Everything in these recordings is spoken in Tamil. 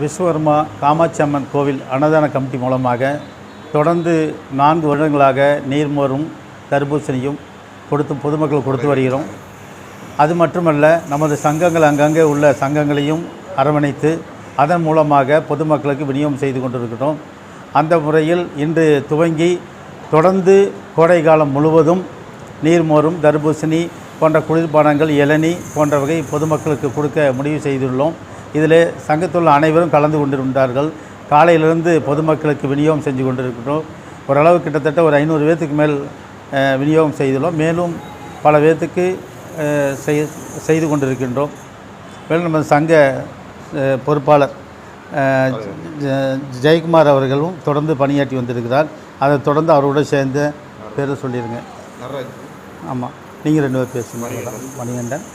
விஸ்வகர்மா காமாட்சி அம்மன் கோவில் அன்னதான கமிட்டி மூலமாக தொடர்ந்து நான்கு வருடங்களாக நீர்மோரும் தர்பூசணியும் கொடுத்து பொதுமக்கள் கொடுத்து வருகிறோம். அது மட்டுமல்ல நமது சங்கங்கள் அங்கங்கே உள்ள சங்கங்களையும் அரவணைத்து அதன் மூலமாக பொதுமக்களுக்கு விநியோகம் செய்து கொண்டிருக்கிறோம். அந்த முறையில் இன்று துவங்கி தொடர்ந்து கோடை காலம் முழுவதும் நீர்மோரும் தர்பூசணி போன்ற குளிர்பானங்கள் இளநி போன்றவகை பொதுமக்களுக்கு கொடுக்க முடிவு செய்துள்ளோம். இதில் சங்கத்துள்ள அனைவரும் கலந்து கொண்டிருந்தார்கள். காலையிலிருந்து பொதுமக்களுக்கு விநியோகம் செஞ்சு கொண்டிருக்கிறோம் ஓரளவு கிட்டத்தட்ட ஒரு ஐநூறு பேர்த்துக்கு மேல் விநியோகம் செய்துள்ளோம். மேலும் பல பேர்த்துக்கு செய் செய்து கொண்டிருக்கின்றோம். மேலும் நம்ம சங்க பொறுப்பாளர் ஜெயக்குமார் அவர்களும் தொடர்ந்து பணியாற்றி வந்திருக்கிறார். அதை தொடர்ந்து அவரோட சேர்ந்து பேரை சொல்லிடுங்க ஆமாம் நீங்கள் ரெண்டு பேர் பேசுங்க. மணிகண்டன்.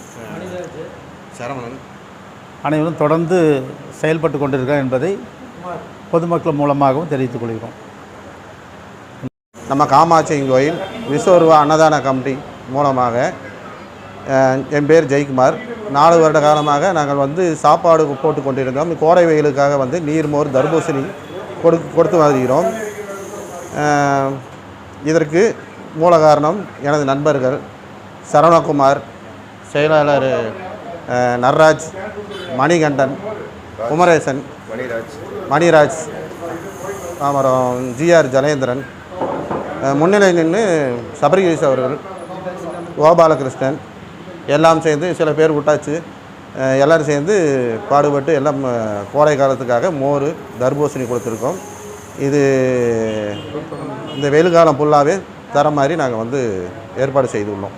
சரவணன். அனைவரும் தொடர்ந்து செயல்பட்டு கொண்டிருக்கிறார் என்பதை பொதுமக்கள் மூலமாகவும் தெரிவித்துக் கொள்கிறோம். நம்ம காமாட்சி கோயில் விஸ்வரூபா அன்னதான கமிட்டி மூலமாக என் பேர் ஜெயக்குமார். நாலு வருட காலமாக நாங்கள் வந்து சாப்பாடு போட்டு கொண்டிருந்தோம். கோடை வெயிலுக்காக வந்து நீர்மோர் தர்பூசணி கொடு கொடுத்து வருகிறோம். இதற்கு மூல காரணம் எனது நண்பர்கள் சரவணகுமார் செயலாளர் நர்ராஜ் மணிகண்டன் குமரேசன் மணிராஜ் மணிராஜ் அப்புறம் ஜிஆர் ஜலேந்திரன் முன்னிலை நின்று சபரிகிரிஸ் அவர்கள் கோபாலகிருஷ்ணன் எல்லாம் சேர்ந்து சில பேர் விட்டாச்சு. எல்லோரும் சேர்ந்து பாடுபட்டு எல்லாம் கோடை காலத்துக்காக மோர் தர்பூசணி கொடுத்துருக்கோம். இது இந்த வெயில் காலம் ஃபுல்லாகவே தர மாதிரி நாங்கள் வந்து ஏற்பாடு செய்துள்ளோம்.